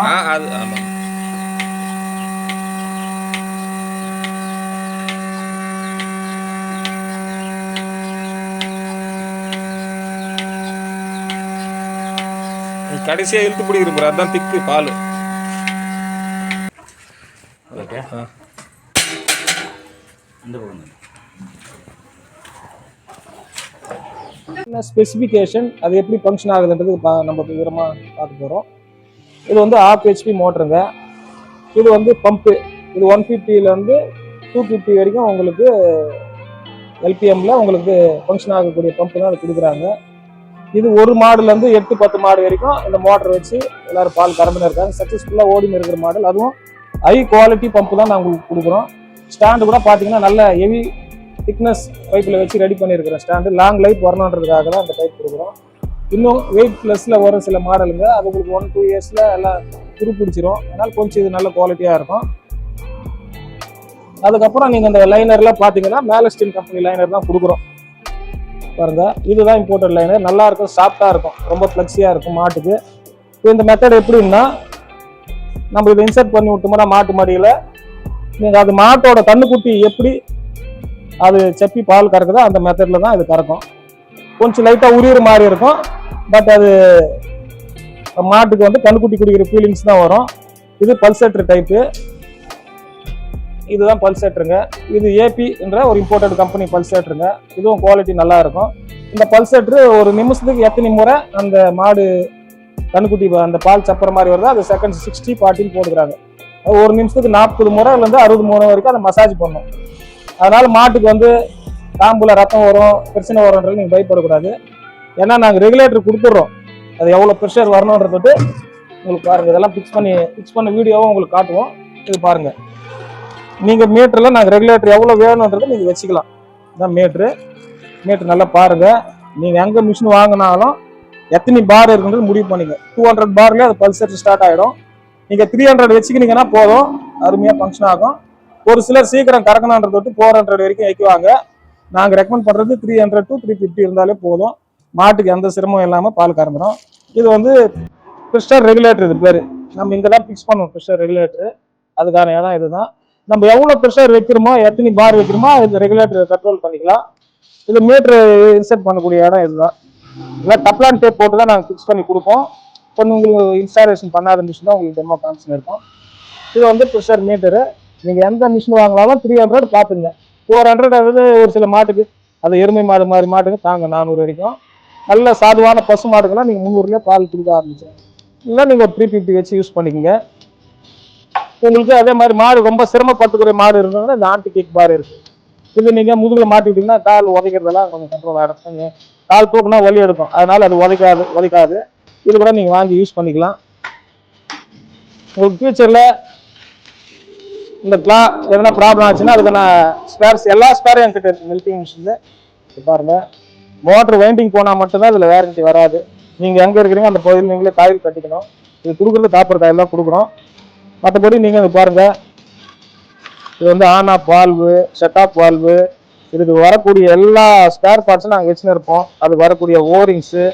ஆ அது ஆமாம் கடைசியாக இழுத்து பிடிக்கிற பாரு அதுதான் திக்கு பால். ஓகே. இந்த பக்கம் வந்து. என்ன ஸ்பெசிஃபிகேஷன் அது எப்படி ஃபங்க்ஷன் ஆகுதுன்றது பா- நம்ம விவரமாக பார்க்க போகிறோம் இது வந்து ஆஃப் ஹெச்பி மோட்டருங்க இது வந்து பம்பு இது ஒன் ஃபிஃப்டியிலேருந்து டூ ஃபிஃப்டி வரைக்கும் உங்களுக்கு எல்பிஎம்ல உங்களுக்கு ஃபங்க்ஷன் ஆகக்கூடிய பம்பு தான் அது கொடுக்குறாங்க. இது ஒரு மாடுலேருந்து எட்டு பத்து மாடு வரைக்கும் இந்த மோட்டர் வச்சு எல்லாரும் பால் கறந்துன்னு இருக்காங்க. சக்ஸஸ்ஃபுல்லாக ஓடினு இருக்கிற மாடல். அதுவும் ஹை குவாலிட்டி பம்பு தான் நாங்கள் உங்களுக்கு கொடுக்குறோம். ஸ்டாண்டு கூட பார்த்தீங்கன்னா நல்ல ஹெவி திக்னஸ் பைப்பில் வச்சு ரெடி பண்ணியிருக்கிறோம் ஸ்டாண்டு லாங் லைஃப் வரணுன்றதுக்காக தான் அந்த பைப் கொடுக்குறோம். இன்னும் வெயிட் ப்ளஸில் வர சில மாடலுங்க அது உங்களுக்கு ஒன் டூ இயர்ஸில் எல்லாம் துரு பிடிச்சிரும் அதனால் கொஞ்சம் இது நல்ல குவாலிட்டியாக இருக்கும். அதுக்கப்புறம் நீங்கள் அந்த லைனர்லாம் பார்த்தீங்கன்னா ஸ்டீல் கம்பெனி லைனர் தான் கொடுக்குறோம். பாருங்க இதுதான் இம்போர்ட்டட் லைனர் நல்லா இருக்கும் சாஃப்டாக இருக்கும். ரொம்ப ஃப்ளெக்ஸியாக இருக்கும் மாட்டுக்கு. இப்போ இந்த மெத்தட் எப்படின்னா நம்ம இதை இன்சர்ட் பண்ணி விட்டோம்னா மாட்டு மடியில் நீங்கள் அது மாட்டோட கண்ணுக்குட்டி எப்படி அது செப்பி பால் கறக்குதோ அந்த மெத்தடில் தான் இது கறக்கும். கொஞ்சம் லைட்டாக உரியிற மாதிரி இருக்கும். பட் அது மாட்டுக்கு வந்து கண்ணுக்குட்டி குடிக்கிற ஃபீலிங்ஸ் தான் வரும். இது பல்சேட்ரு டைப்பு இதுதான் பல்சேட்ருங்க இது ஏபின்ற ஒரு இம்போர்ட்டட் கம்பெனி பல்சேட்டருங்க இதுவும் குவாலிட்டி நல்லா இருக்கும் இந்த பல்சேட்ரு ஒரு நிமிஷத்துக்கு எத்தனை முறை அந்த மாடு கண்ணுக்குட்டி அந்த பால் சப்புற மாதிரி வருதோ அது செகண்ட் சிக்ஸ்டி ஃபார்ட்டின்னு போட்டுக்கிறாங்க. ஒரு நிமிஷத்துக்கு நாற்பது முறையிலேருந்து அறுபது முறை வரைக்கும் அதை மசாஜ் பண்ணும். அதனால மாட்டுக்கு வந்து காம்புல ரத்தம் வரும் பிரச்சனை வரும்ன்றது நீங்கள் பயப்படக்கூடாது. ஏன்னா நாங்கள் ரெகுலேட்டர் கொடுத்துட்றோம். அது எவ்வளோ ப்ரெஷர் வரணுன்றத உங்களுக்கு பாருங்கள் இதெல்லாம் ஃபிக்ஸ் பண்ணி ஃபிக்ஸ் பண்ண வீடியோவும் உங்களுக்கு காட்டுவோம். இது பாருங்கள் நீங்கள் மீட்டரில் நாங்கள் ரெகுலேட்டர் எவ்வளோ வேணுன்றதை நீங்கள் வச்சுக்கலாம். இதான் மீட்ரு மீட்ரு நல்லா பாருங்க. நீங்கள் எங்கே மிஷின் வாங்கினாலும் எத்தனை பார் இருக்குன்றது முடிவு பண்ணிங்க. டூ ஹண்ட்ரட் பார்லேயே அது பல்சர் ஸ்டார்ட் ஆகிடும் நீங்கள் த்ரீ ஹண்ட்ரட் வச்சுக்கினீங்கன்னா போதும். அருமையாக ஃபங்க்ஷன் ஆகும். ஒரு சிலர் சீக்கிரம் கறக்கணுன்றது விட்டு ஃபோர் ஹண்ட்ரட் வரைக்கும் வைக்குவாங்க. நாங்கள் ரெக்கமெண்ட் பண்ணுறது three hundred to three fifty இருந்தாலே போதும். மாட்டுக்கு எந்த சிரமம் இல்லாமல் பால் கறந்துடும் இது வந்து ப்ரெஷர் ரெகுலேட்டர் இது பேர். நம்ம இங்கே தான் ஃபிக்ஸ் பண்ணுவோம் ப்ரெஷர் ரெகுலேட்டர் அதுக்கான இடம் இதுதான். நம்ம எவ்வளோ ப்ரெஷர் வைக்கிறோமோ எத்தனை பார் வைக்கிறோமோ இது ரெகுலேட்டர் கண்ட்ரோல் பண்ணிக்கலாம். இது மீட்ரு இன்சர்ட் பண்ணக்கூடிய இடம் இதுதான். இல்லை டப்லான் டேப் போட்டு தான் நாங்கள் ஃபிக்ஸ் பண்ணி கொடுப்போம். கொஞ்சம் உங்களுக்கு இன்ஸ்டாலேஷன் பண்ணாத இருந்துச்சுன்னா உங்களுக்கு டெமோ காமிச்சு இருக்கும். இது வந்து ப்ரெஷர் மீட்டரு நீங்கள் எந்த மிஷின் வாங்கினாலும் த்ரீ ஹண்ட்ரட் பார்த்துங்க. ஃபோர் ஹண்ட்ரட் வந்து ஒரு சில மாட்டுக்கு அது எருமை மாடு மாதிரி மாட்டுக்கு தாங்க நானூறு வரைக்கும். நல்ல சாதுவான பசு மாடுக்கெல்லாம் நீங்கள் முந்நூறுலேயே பால் கொடுக்க ஆரம்பிச்சு இல்லை நீங்கள் த்ரீ ஃபிஃப்டி வச்சு யூஸ் பண்ணிக்கோங்க. உங்களுக்கு அதே மாதிரி மாடு ரொம்ப சிரமப்பட்டுக்கிற மாடு இருந்ததுன்னா இந்த ஆண்டி கேக் பார் இருக்கு. இது நீங்கள் முதுகில் மாட்டி கால் உதைக்கிறதெல்லாம் கொஞ்சம் கண்ட்ரோல் ஆகிடும் கால் தூக்குனா வலி எடுக்கும். அதனால அது உதைக்காது உதைக்காது. இது கூட நீங்கள் வாங்கி யூஸ் பண்ணிக்கலாம். உங்களுக்கு ஃபியூச்சரில் இந்த ப்ளா எதனா ப்ராப்ளம் ஆச்சுன்னா அதுக்கான ஸ்பேர்ஸ் எல்லா ஸ்பேரும் என்கிட்ட இருக்கு. மில்கிங் மிஷினில் பாருங்க. மோட்டர் வைண்டிங் போனால் மட்டும்தான் இதில் வேரண்டி வராது. நீங்கள் எங்கே இருக்கிறீங்க அந்த பகுதியில் நீங்களே காயில் கட்டிக்கணும். இது கொடுக்குறது காப்பர் காயில் தான் கொடுக்குறோம். மற்றபடி நீங்கள் இது பாருங்கள் இது வந்து on off valve set off valve இதுக்கு வரக்கூடிய எல்லா ஸ்பேர் பார்ட்ஸும் நாங்கள் வச்சுன்னு இருப்போம். அது வரக்கூடிய ஓரிங்ஸு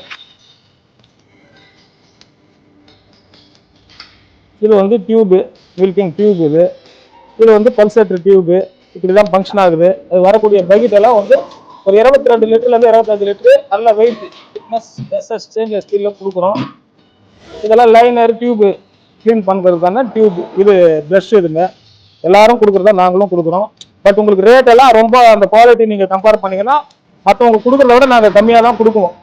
இது வந்து டியூபு மில்கிங் டியூப் இது. இது வந்து பல்சேட்டர் டியூபு இப்படி தான் ஃபங்க்ஷன் ஆகுது. அது வரக்கூடிய பக்கெட் எல்லாம் வந்து ஒரு இருபத்தி ரெண்டு லிட்டர்லேருந்து இருபத்தஞ்சு லிட்டரு நல்ல வெயிட் திக்னஸ் எஸ்எஸ் ஸ்டேன்லெஸ் ஸ்டீலில் கொடுக்குறோம். இதெல்லாம் லைனர் டியூபு க்ளீன் பண்ணுறது தானே டியூப் இது ப்ரஷ் இதுங்க. எல்லாரும் கொடுக்குறதா நாங்களும் கொடுக்குறோம். பட் உங்களுக்கு ரேட் எல்லாம் ரொம்ப அந்த குவாலிட்டி நீங்கள் கம்பேர் பண்ணீங்கன்னா மற்றவங்க கொடுக்குறத விட நாங்கள் கம்மியாக தான் கொடுக்குவோம்.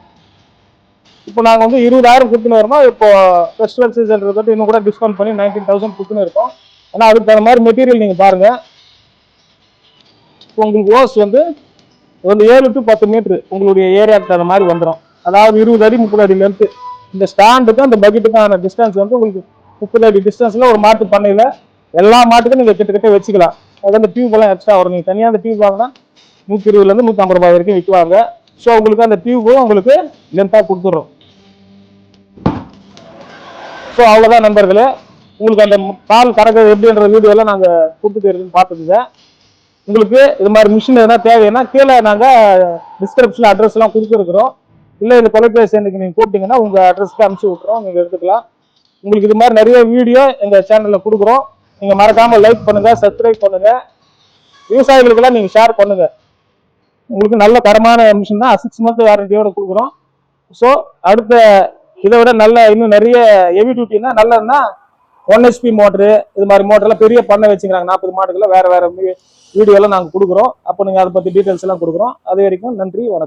இப்போ நாங்கள் வந்து இருபதாயிரம் கொடுத்துன்னு வரோம் இப்போ ஃபெஸ்டிவல் சீசன் இருக்கிறது இன்னும் கூட டிஸ்கவுண்ட் பண்ணி நைன்டீன் தௌசண்ட் கொடுத்துன்னு இருக்கோம். ஆனால் அதுக்கு தகுந்த மாதிரி மெட்டீரியல் நீங்கள் பாருங்கள் இப்போ உங்களுக்கு ஓஸ் வந்து வந்து ஏழு டு பத்து மீட்ரு உங்களுடைய ஏரியாவுக்கு தகுந்த மாதிரி வந்துடும் அதாவது இருபது அடி முப்பது அடி லென்த்து இந்த ஸ்டாண்டுக்கும் அந்த பக்கெட்டுக்கான டிஸ்டன்ஸ் வந்து உங்களுக்கு முப்பது அடி டிஸ்டன்ஸில் ஒரு மாட்டு பண்ணையில் எல்லா மாட்டுக்கும் நீங்கள் கிட்டத்தட்ட வச்சுக்கலாம். அது அந்த டியூப் எல்லாம் எக்ஸ்ட்ரா வரும். நீங்கள் தனியாக அந்த டியூப் வாங்கினா நூற்றி இருபதுலேருந்து நூற்றம்பது ரூபாய் வரைக்கும் விற்குவாங்க. ஸோ உங்களுக்கு அந்த டியூபும் உங்களுக்கு லென்த்தாக கொடுத்துட்றோம் ஸோ அவ்வளோதான் நண்பர்களே. உங்களுக்கு அந்த பால் கறக்கிறது எப்படின்ற வீடியோலாம் நாங்கள் கொடுத்துட்டு இருக்குன்னு பார்த்துக்குங்க உங்களுக்கு இது மாதிரி மிஷின் எதனா தேவைன்னா கீழே நாங்கள் டிஸ்கிரிப்ஷன் அட்ரஸ்லாம் கொடுத்துருக்குறோம். இல்லை இந்த தொலைபேசி எனக்கு நீங்கள் கூப்பிட்டீங்கன்னா உங்கள் அட்ரஸ்க்கு அனுப்பிச்சி விட்றோம் நீங்கள் எடுத்துக்கலாம். உங்களுக்கு இது மாதிரி நிறைய வீடியோ எங்கள் சேனலில் கொடுக்குறோம். நீங்கள் மறக்காமல் லைக் பண்ணுங்கள் சப்ஸ்கிரைப் பண்ணுங்கள் விவசாயிகளுக்கெல்லாம் நீங்கள் ஷேர் பண்ணுங்கள் உங்களுக்கு நல்ல தரமான மிஷின் தான். சிக்ஸ் மந்த் வாரண்டியோட கொடுக்குறோம். ஸோ அடுத்த இதை விட நல்ல இன்னும் நிறைய ஹெவி டியூட்டினா நல்லதுன்னா ஒன் ஹெச்பி மோட்ரு இது மாதிரி மோட்டர்லாம் பெரிய பண்ணை வச்சுக்கிறாங்க. நாற்பது மாடுகளில் வேற வேற வீடியோலாம் நாங்கள் கொடுக்குறோம். அப்போ நீங்கள் அதை பற்றி டீட்டெயில்ஸ் எல்லாம் கொடுக்குறோம். அது வரைக்கும் நன்றி வணக்கம்.